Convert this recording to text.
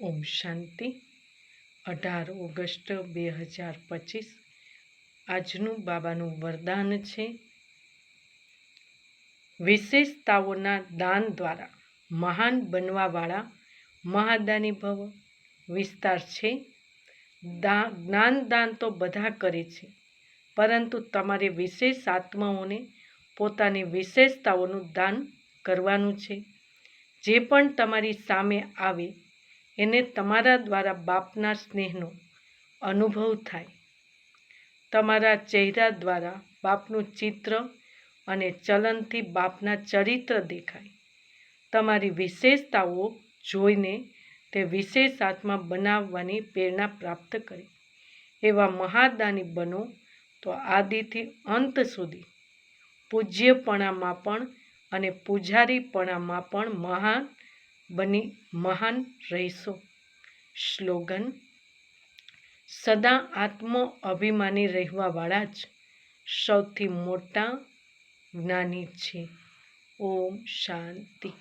ઓમ શાંતિ. અઢાર ઓગસ્ટ બે હજાર પચીસ. આજનું બાબાનું વરદાન છે. વિશેષતાઓના દાન દ્વારા મહાન બનવાવાળા મહાદાની ભવ વિસ્તાર છે. જ્ઞાન દાન તો બધા કરે છે, પરંતુ તમારે વિશેષ આત્માઓને પોતાની વિશેષતાઓનું દાન કરવાનું છે. જે પણ તમારી સામે આવે એને તમારા દ્વારા બાપના સ્નેહનો અનુભવ થાય. તમારા ચહેરા દ્વારા બાપનું ચિત્ર અને ચલનથી બાપના ચરિત્ર દેખાય. તમારી વિશેષતાઓ જોઈને તે વિશેષ આત્મા બનાવવાની પ્રેરણા પ્રાપ્ત કરે. એવા મહાદાની બનો તો આદિથી અંત સુધી. પૂજ્યપણામાં પણ અને પૂજારીપણામાં પણ મહાન બની મહાન રહેશો. સ્લોગન, સદા આત્મ અભિમાની રહેવાવાળા જ સૌથી મોટા જ્ઞાની છે. ઓમ શાંતિ.